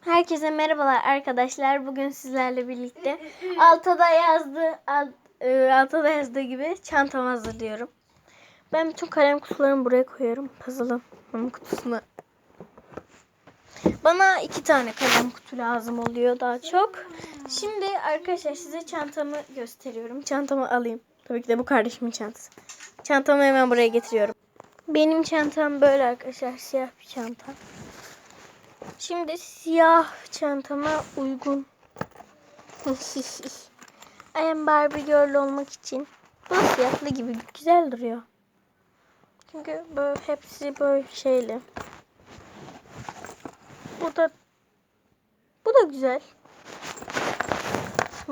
Herkese merhabalar arkadaşlar. Bugün sizlerle birlikte altada yazdığı alt, e, altada yazdığı gibi çantamı hazırlıyorum. Ben bütün kalem kutularımı buraya koyuyorum. Puzzle'ın kutusuna. Bana iki tane kalem kutu lazım oluyor daha çok. Şimdi arkadaşlar size çantamı gösteriyorum. Çantamı alayım. Tabii ki de bu kardeşimin çantası. Çantamı hemen buraya getiriyorum. Benim çantam böyle arkadaşlar. Siyah bir çanta. Şimdi siyah çantama uygun. I am Barbie girl olmak için. Bu siyahlı gibi güzel duruyor. Çünkü böyle hepsi böyle şeyli. Bu da bu da güzel.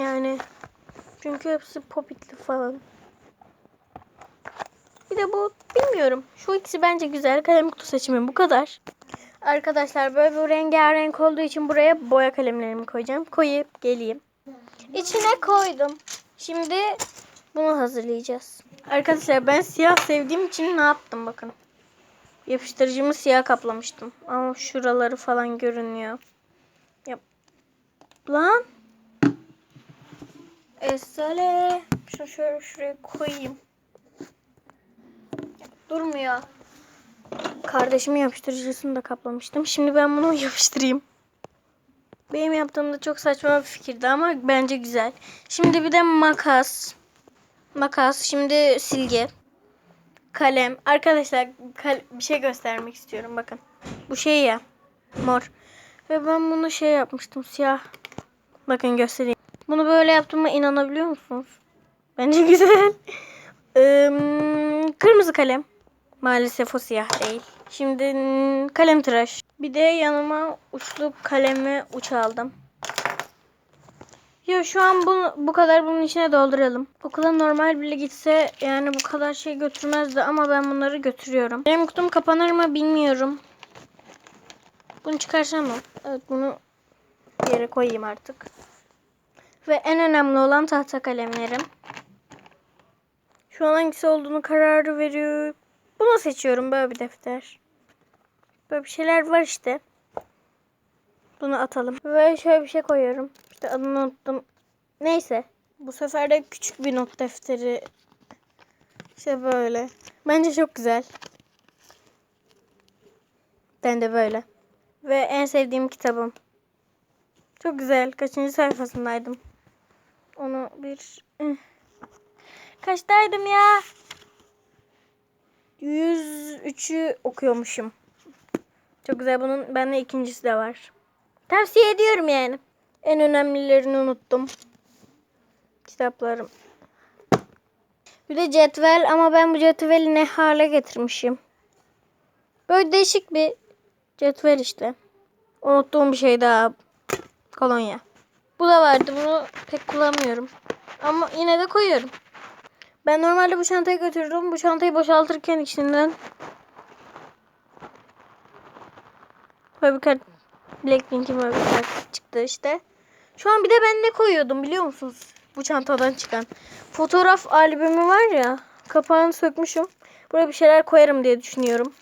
Yani çünkü hepsi popitli falan. Bir de bu bilmiyorum. Şu ikisi bence güzel. Kalem kutu seçimi bu kadar. Arkadaşlar böyle bir rengarenk olduğu için buraya boya kalemlerimi koyacağım. Koyup geleyim. İçine koydum. Şimdi bunu hazırlayacağız. Arkadaşlar ben siyah sevdiğim için ne yaptım bakın. Yapıştırıcımı siyah kaplamıştım. Ama şuraları falan görünüyor. Yap. Lan. Esale. Şunu şöyle şuraya koyayım. Durmuyor. Kardeşimin yapıştırıcısını da kaplamıştım. Şimdi ben bunu yapıştırayım. Benim yaptığımda çok saçma bir fikirdi ama bence güzel. Şimdi bir de makas. Makas. Şimdi silgi. Kalem. Arkadaşlar kal- bir şey göstermek istiyorum. Bakın. Bu şey ya. Mor. Ve ben bunu şey yapmıştım. Siyah. Bakın göstereyim. Bunu böyle yaptığıma inanabiliyor musunuz? Bence güzel. Ee, kırmızı kalem. Maalesef o siyah değil. Şimdi kalem tıraş. Bir de yanıma uçlu kalem ve uç aldım. Ya şu an bunu, bu kadar bunun içine dolduralım. Okula normal bile gitse yani bu kadar şey götürmezdi ama ben bunları götürüyorum. Benim kutum kapanır mı bilmiyorum. Bunu çıkarsam mı? Evet bunu bir yere koyayım artık. Ve en önemli olan tahta kalemlerim. Şu an hangisi olduğunu kararı veriyor. Bunu seçiyorum böyle bir defter. Böyle bir şeyler var işte. Bunu atalım. Ve şöyle bir şey koyuyorum. İşte adını unuttum. Neyse. Bu sefer de küçük bir not defteri. İşte böyle. Bence çok güzel. Ben de böyle. Ve en sevdiğim kitabım. Çok güzel. Kaçıncı sayfasındaydım? Onu bir... Kaçtaydım ya? 103'ü okuyormuşum. Çok güzel. Bunun bende ikincisi de var. Tavsiye ediyorum yani. En önemlilerini unuttum. Kitaplarım. Bir de cetvel ama ben bu cetveli ne hale getirmişim. Böyle değişik bir cetvel işte. Unuttuğum bir şey daha. Kolonya. Bu da vardı. Bunu pek kullanmıyorum. Ama yine de koyuyorum. Ben normalde bu çantayı götürdüm. Bu çantayı boşaltırken içinden böyle bir kart Blackpink'in böyle bir kart çıktı işte. Şu an bir de ben ne koyuyordum biliyor musunuz? Bu çantadan çıkan. Fotoğraf albümü var ya. Kapağını sökmüşüm. Buraya bir şeyler koyarım diye düşünüyorum.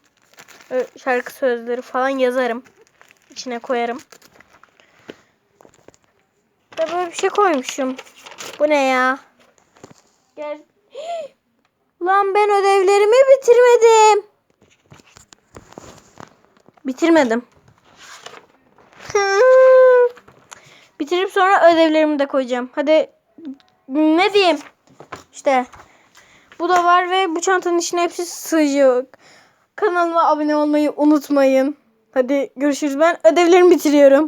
Şarkı sözleri falan yazarım. İçine koyarım. Ve böyle bir şey koymuşum. Bu ne ya? Gel. Lan ben ödevlerimi bitirmedim. Bitirmedim. Bitirip sonra ödevlerimi de koyacağım. Hadi ne diyeyim? İşte bu da var ve bu çantanın içine hepsi sığacak. Kanalıma abone olmayı unutmayın. Hadi görüşürüz. Ben ödevlerimi bitiriyorum.